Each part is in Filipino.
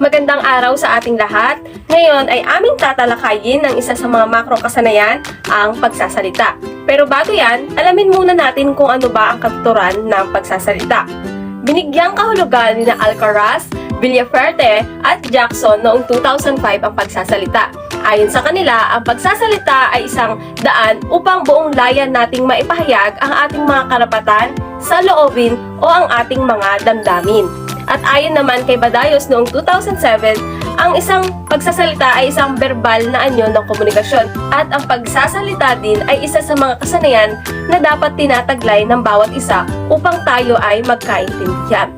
Magandang araw sa ating lahat. Ngayon ay aming tatalakayin ng isa sa mga makro kasanayan, ang pagsasalita. Pero bago yan, alamin muna natin kung ano ba ang katuturan ng pagsasalita. Binigyang kahulugan ni Alcaraz, Villaferte at Jackson noong 2005 ang pagsasalita. Ayon sa kanila, ang pagsasalita ay isang daan upang buong layan nating maipahayag ang ating mga karapatan, sa loobin o ang ating mga damdamin. At ayon naman kay Badayos noong 2007, ang isang pagsasalita ay isang verbal na anyo ng komunikasyon at ang pagsasalita din ay isa sa mga kasanayan na dapat tinataglay ng bawat isa upang tayo ay magkaintindihan.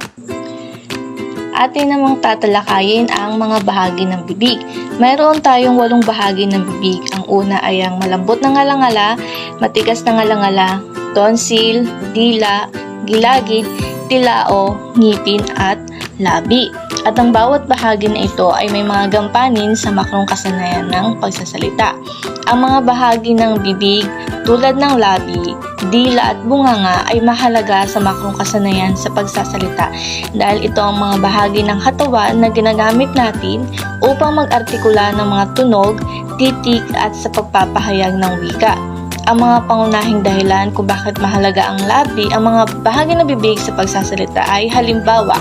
Atin namang tatalakayin ang mga bahagi ng bibig. Mayroon tayong walong bahagi ng bibig. Ang una ay ang malambot na ngalangala, matigas na ngalangala, tonsil, dila, gilagid, tilao, ngipin at labi. At ang bawat bahagi na ito ay may mga gampanin sa makrong kasanayan ng pagsasalita. Ang mga bahagi ng bibig tulad ng labi, dila at bunganga ay mahalaga sa makrong kasanayan sa pagsasalita dahil ito ang mga bahagi ng katawan na ginagamit natin upang mag-artikula ng mga tunog, titik at sa pagpapahayag ng wika. Ang mga pangunahing dahilan kung bakit mahalaga ang labi, ang mga bahagi ng bibig sa pagsasalita ay halimbawa,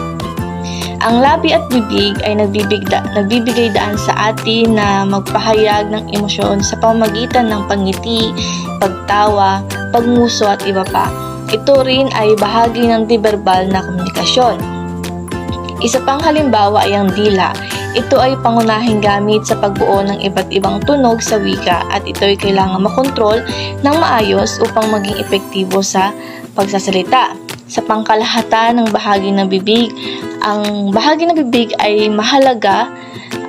ang labi at bibig ay nagbibigda, nagbibigay daan sa atin na magpahayag ng emosyon sa pamagitan ng pangiti, pagtawa, pagmuso at iba pa. Ito rin ay bahagi ng diverbal na komunikasyon. Isa pang halimbawa ay ang dila. Ito ay pangunahing gamit sa pagbuo ng iba't ibang tunog sa wika at ito ay kailangan makontrol ng maayos upang maging epektibo sa pagsasalita. Sa pangkalahatan ng bahagi ng bibig, ang bahagi ng bibig ay mahalaga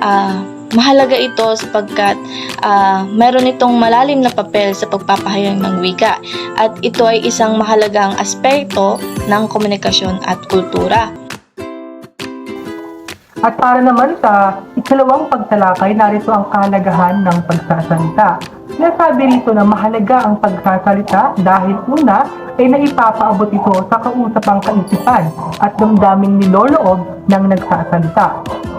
ah, mahalaga ito sapagkat ah, meron itong malalim na papel sa pagpapahayag ng wika at ito ay isang mahalagang aspekto ng komunikasyon at kultura. At para naman sa ikalawang pagtalakay, narito ang kahalagahan ng pagsasalita. Sinasabi rito na mahalaga ang pagsasalita dahil una ay naipapaabot ito sa kausapang kaisipan at damdaming niloloob ng nagsasalita.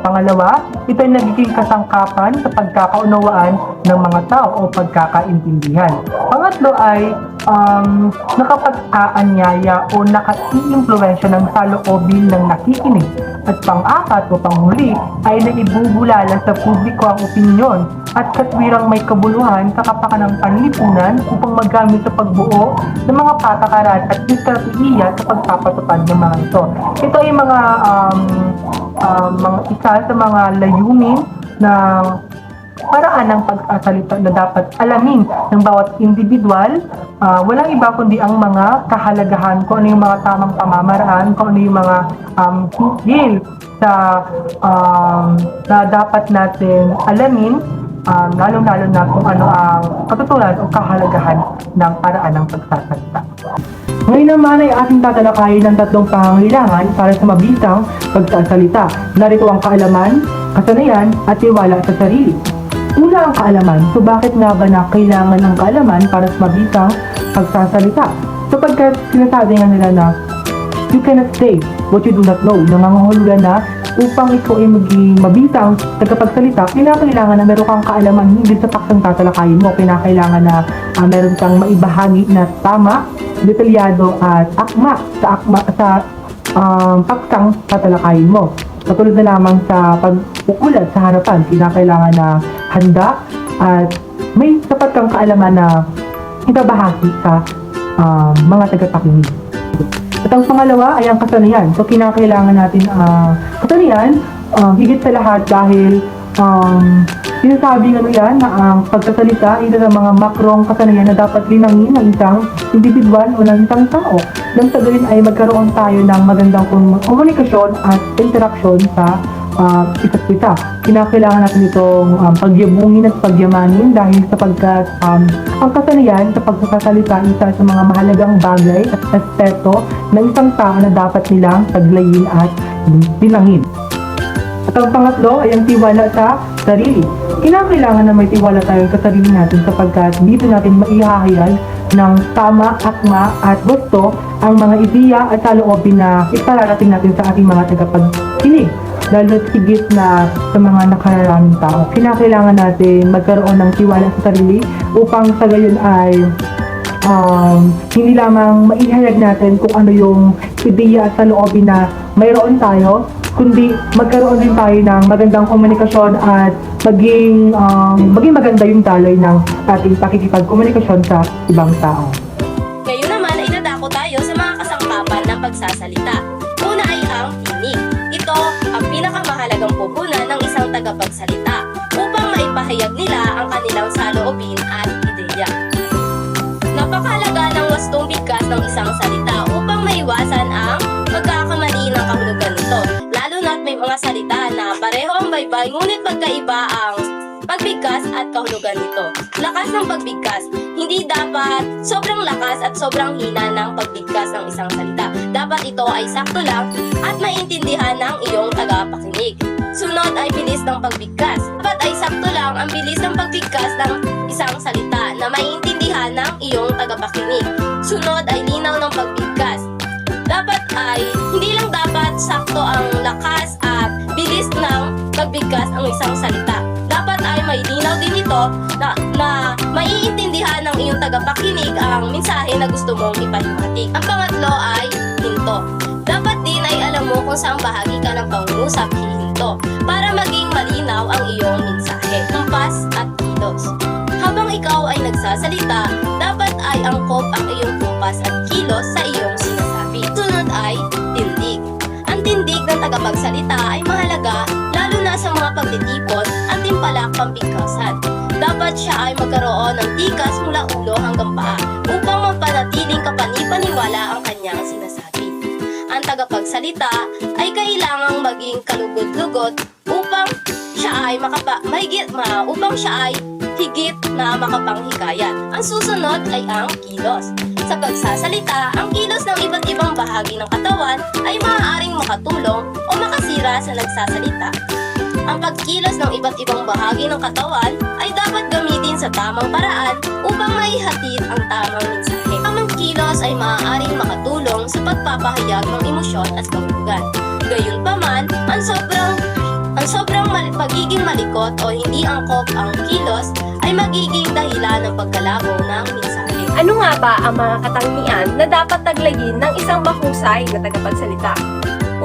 Pangalawa, ito ay nagiging kasangkapan sa pagkakaunawaan ng mga tao o pagkakaintindihan. Pangatlo ay um, nakapag-aanyaya o nakaiimpluwensya ng saloobin ng nakikinig. At pang-apat o panghuli ay naibubulala sa publiko ang opinyon at katwirang may kabuluhan sa kapakanan ng panlipunan upang magamit sa pagbuo ng mga patakaran at estratehiya sa pagpapatupad ng mga ito. Ito ay mga um, um, mga isa sa mga layunin ng paraan ng pagsasalita na dapat alamin ng bawat individual. Ah, walang iba kundi ang mga kahalagahan, kung ano yung mga tamang pamamaraan, kung ano yung mga um, higil sa um, na dapat natin alamin, um, lalo-lalo na kung ano ang katuturan o kahalagahan ng paraan ng pagsasalita. Ngayon naman ay ating tatalakayin ng tatlong pangangailangan para sa mabisang pagsasalita. Narito ang kaalaman, kasanayan, at tiwala sa sarili. Una ang kaalaman. So bakit nga ba na kailangan ng kaalaman para sa mabisang pagsasalita? Sapagkat sinasabi nga nila na you cannot say what you do not know. Nangangahulugan na upang ikaw ay maging mabisang tagapagsalita, kinakailangan na meron kang kaalaman hindi sa paksang tatalakayin mo. Kinakailangan na ah, meron kang maibahagi na tama, detalyado at akma sa akma sa um, paksang tatalakayin mo. Katulad na lamang sa pagpukulat sa harapan, kinakailangan na handa at may sapat kang kaalaman na ibabahagi sa um, mga tagapakinig. At ang pangalawa ay ang kasanayan. So, kinakailangan natin uh, kasanayan, uh, higit sa lahat dahil um, sinasabi ano yan na ang pagkasalita isa sa mga makrong kasanayan na dapat linangin ng isang individual o ng isang tao. Nang sa ay magkaroon tayo ng magandang kom- komunikasyon at interaksyon sa uh, isa't isa. Kinakailangan natin itong um, pagyabungin at pagyamanin dahil sapagkat um, ang kasanayan sa pagsasalita ay isa sa mga mahalagang bagay at aspeto ng isang tao na dapat nilang taglayin at bilangin. At ang pangatlo ay ang tiwala sa sarili. Kinakailangan na may tiwala tayo sa sarili natin sapagkat dito natin maihahayag ng tama, akma at gusto ang mga ideya at saloobin na ipararating natin sa ating mga tagapagkinig. Lalo higit na sa mga nakararaming tao. Kinakailangan natin magkaroon ng tiwala sa sarili upang sa gayon ay um, hindi lamang maihayag natin kung ano yung ideya at saloobin na mayroon tayo, kundi magkaroon din tayo ng magandang komunikasyon at maging, um, maging maganda yung daloy ng ating pakikipagkomunikasyon sa ibang tao. Pagsasalita. Una ay ang tinig. Ito ang pinakamahalagang pupunan ng isang tagapagsalita upang maipahayag nila ang kanilang saloobin at ideya. Napakalaga ng wastong bigkas ng isang salita upang maiwasan ang pagkakamali ng kahulugan nito. Lalo na't may mga salita na pareho ang baybay ngunit magkaiba ang pagbigkas at kahulugan nito. Lakas ng pagbigkas. Hindi dapat sobrang lakas at sobrang hina ng pagbigkas ng isang salita. Dapat ito ay sakto lang at maintindihan ng iyong tagapakinig. Sunod ay bilis ng pagbigkas. Dapat ay sakto lang ang bilis ng pagbigkas ng isang salita na maintindihan ng iyong tagapakinig. Sunod ay linaw ng pagbigkas. Dapat ay hindi lang dapat sakto ang lakas at bilis ng pagbigkas ang isang salita. Dapat ay may linaw din ito na, na maiintindihan ng iyong tagapakinig ang mensahe na gusto mong ipahimatik. Ang pangatlo ay hinto. Dapat din ay alam mo kung saan bahagi ka ng pangungusap hihinto para maging pambigkasan. Dapat siya ay magkaroon ng tikas mula ulo hanggang paa upang mapanatiling kapani-paniwala ang kanyang sinasabi. Ang tagapagsalita ay kailangang maging kalugod-lugod upang siya ay makapa mahigit ma upang siya ay higit na makapanghikayat. Ang susunod ay ang kilos. Sa pagsasalita, ang kilos ng iba't ibang bahagi ng katawan ay maaaring makatulong o makasira sa nagsasalita. Ang pagkilos ng iba't ibang bahagi ng katawan ay dapat gamitin sa tamang paraan upang maihatid ang tamang mensahe. Ang kilos ay maaaring makatulong sa pagpapahayag ng emosyon at kahulugan. Gayunpaman, ang sobrang ang sobrang mal- pagiging malikot o hindi angkop ang kilos ay magiging dahilan ng pagkalabo ng mensahe. Ano nga ba ang mga katangian na dapat taglayin ng isang mahusay na tagapagsalita?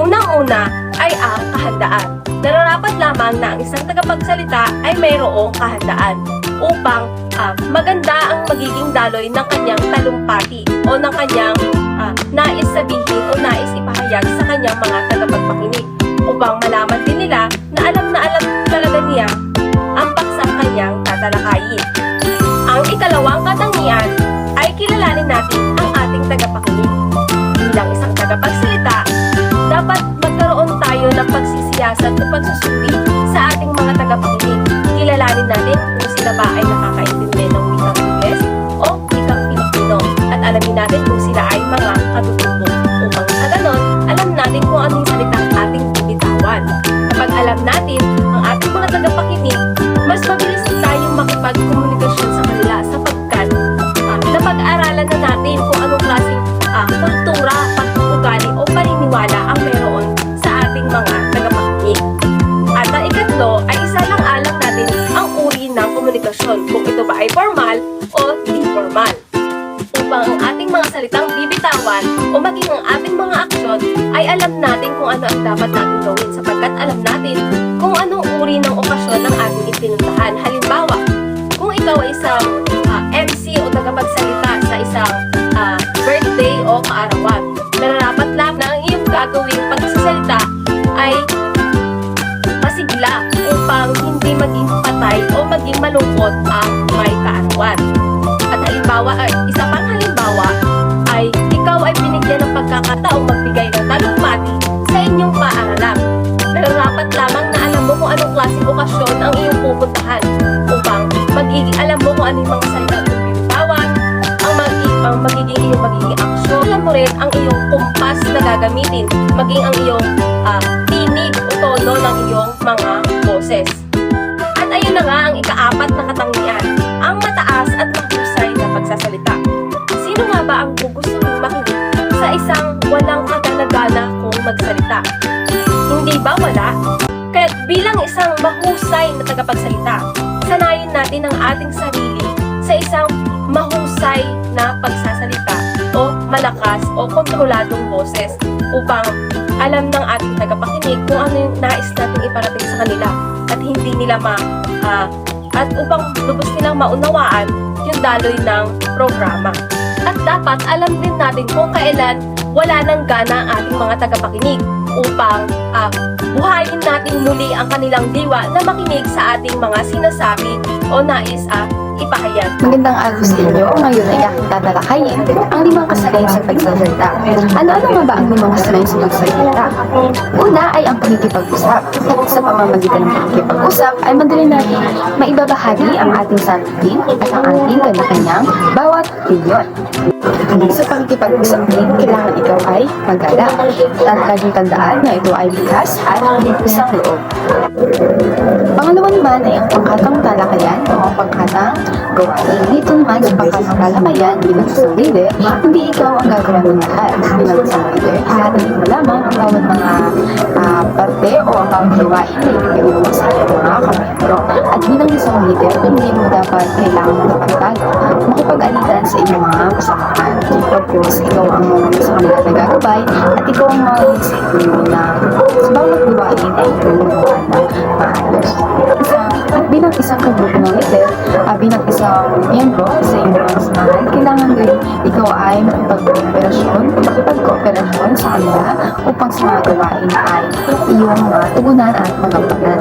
Unang-una ay ang kahandaan. Nararapat lamang na ang isang tagapagsalita ay mayroong kahandaan upang ah, maganda ang magiging daloy ng kanyang talumpati o ng kanyang ah, nais sabihin o nais ipahayag sa kanyang mga tagapagpakinig pagsisiyasat o pagsusuri komunikasyon kung ito ba ay formal o informal. Upang ang ating mga salitang bibitawan o maging ang ating mga aksyon ay alam natin kung ano ang dapat natin gawin sapagkat alam natin kung anong uri ng okasyon ng ating ipinuntahan. Halimbawa, kung ikaw ay isang ah, MC o tagapagsalita sa isang ah, birthday o kaarawan, nararapat lang na ang iyong gagawing pagsasalita ay masigla upang hindi maging patay o maging malungkot ang may kaarawan. At halimbawa, ay, isa pang halimbawa, ay ikaw ay binigyan ng pagkakataong magbigay ng talumpati sa inyong paaralan. Nararapat lamang na alam mo kung anong klaseng okasyon ang iyong pupuntahan upang magiging alam mo kung ano yung mga salita at bibitawan, ang, magi, ang magiging iyong magiging aksyon. Alam mo rin ang iyong kumpas na gagamitin, maging ang iyong ah, tinig alam ng ating tagapakinig kung ano yung nais nating iparating sa kanila at hindi nila ma ah, at upang lubos nilang maunawaan yung daloy ng programa. At dapat alam din natin kung kailan wala nang gana ang ating mga tagapakinig upang ah, buhayin natin muli ang kanilang diwa na makinig sa ating mga sinasabi o nais ah, ipahayag. Magandang araw sa inyo. Ngayon ay aking tatalakayin ang limang kasalayan sa pagsasalita. Ano-ano nga ba ang limang kasalayan sa pagsasalita? Una ay ang pakikipag-usap. Sa pamamagitan ng pakikipag-usap ay madali natin maibabahagi ang ating sarili at ang ating kanya-kanyang bawat opinion. Sa pakikipag-usap din, kailangan ikaw ay magalang. At laging tandaan na ito ay bigas at isang loob. Pangalawa naman ay ang pangkatang talakayan o ang pangkatang gawain. Dito naman sa pangkatang talakayan bilang isang leader, hindi ikaw ang gagawa ng lahat. Bilang isang leader, hahatanin mo lamang ang bawat mga ah, parte o ang bawat gawain na ibigay mo sa mga kamembro. At bilang isang leader, hindi mo dapat kailangan makapagtago, makipag-alitan sa iyong mga kasamahan. Course, ikaw ang mga sa kanila nagagabay at ikaw ang mga isipin na sa bawat gawain ay tulungan na maayos. Isa, at bilang isang kagrupo ng leader, ah, bilang isang miyembro sa kailangan din ikaw ay makipag-kooperasyon, makipag-kooperasyon sa kanila upang sa mga gawain ay iyong mga tugunan at magampanan.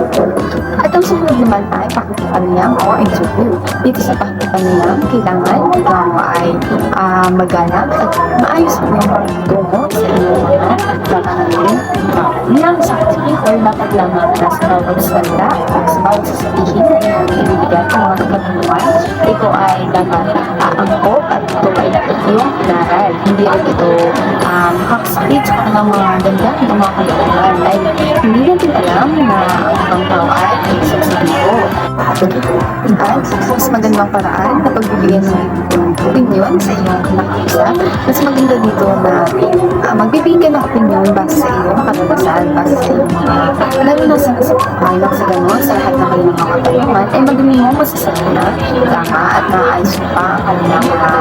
At ang sumunod naman ay pakikipanayam o interview. Dito sa pakikipanayam, kailangan ikaw ay ah, maganap at maayos mo yung pagtungo sa iyong mga kakangin. Bilang isang speaker, dapat lamang na sa bawat salita at sa bawat sasabihin na iyong ibibigay ng mga katanungan, ito ay dapat at ito ay dapat iyong inaral. Hindi rin ito um, hackspeech o ng mga ganda ng mga katanungan. Dahil hindi natin alam na ang ibang tao ay sasabihin at mas magandang paraan na pagbibigyan ng opinion sa iyong nakikisa. Mas maganda dito na uh, magbibigay ka ng opinion base sa iyong karanasan, base sa iyong mga lalo na sa ayon sa ganun, sa lahat ng kanilang mga katanungan, ay madali mo masasabi na tama at naayos mo pa ang kanilang mga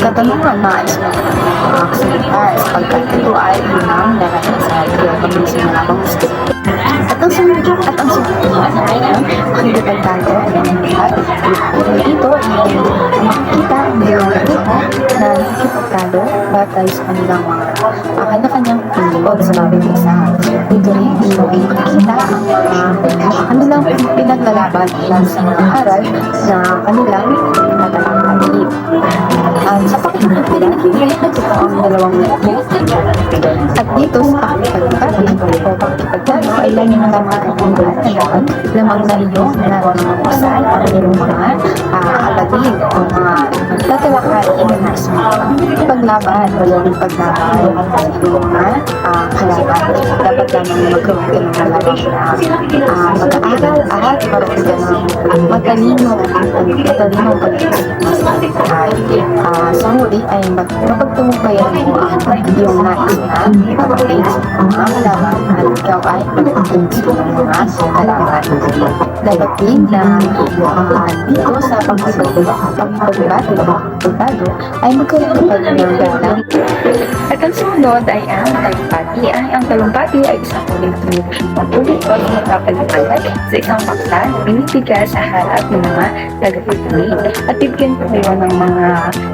katanungan, naayos mo pa ang mga kasagutan sapagkat ito ay unang naranasan kaya mabilis mo lamang masasabi. At ang sunod at ang sunod ang pakikipagtago ng lahat. Ito ay makikita ang grupo na nakikipagtalo batay sa kanilang mga kanya-kanyang opinion sa bawat isa. Dito rin ay makikita ang mga kanilang pinaglalaban lang sa mga aral na kanilang tatalakayin. At sa pakikipagtago, ito ang dalawang at dito sa pakikipagtago o pakikipagtago ay mga katanungan na dapat lamang na iyong nararamdaman ang iyong mga uh, alagin o mga tatalakayin na nasa mga paglaban o yung paglaban iyong mga uh, kalaban. Dapat lamang magkaroon ka ng kalaban na uh, mag-aaral at parating ka ng matalino matalino mo sa ay uh, sa huli ay mapagtumubayan mo ang iyong nais na ipapakita sa mga kalaban at ikaw ay magpapakita sa mga kalaban. Dapat din na uh, dito sa o pagbago ay magkaroon ka ng ganda. At ang sumunod ay ang. Ay, ang talumpati ay isang ulit-ulit ulit o pinagpapaliwanag sa isang paksa na binibigay sa harap ng mga tagapagpili. At bibigyan ko kayo ng mga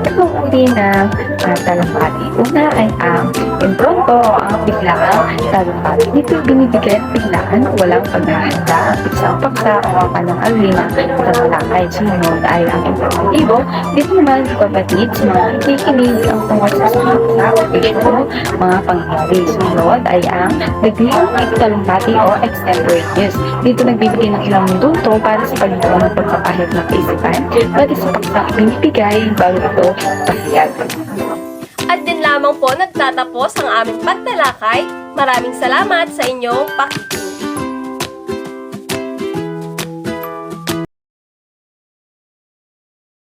tatlong uri ng uh, talumpati. Una ay ang impronto o ang biglaang talumpati. Dito binibigay ng biglaan walang paghahanda ang isang paksa o ang panang-alin ng tatalakay. Sumunod ay ang informatibo. Dito naman kapatid sa mga nakikinig ang tungkol sa paksa o issue, mga pangyayari. Sumunod ay ang biglang talumpati o extemporaneous. Dito nagbibigay ng ilang minuto para sa paggawa ng pagpapahit ng kaisipan. Pati sa paksa binibigay bago ito pahiyag. At din lamang po nagtatapos ang aming pagtalakay. Maraming salamat sa inyong pakikinig.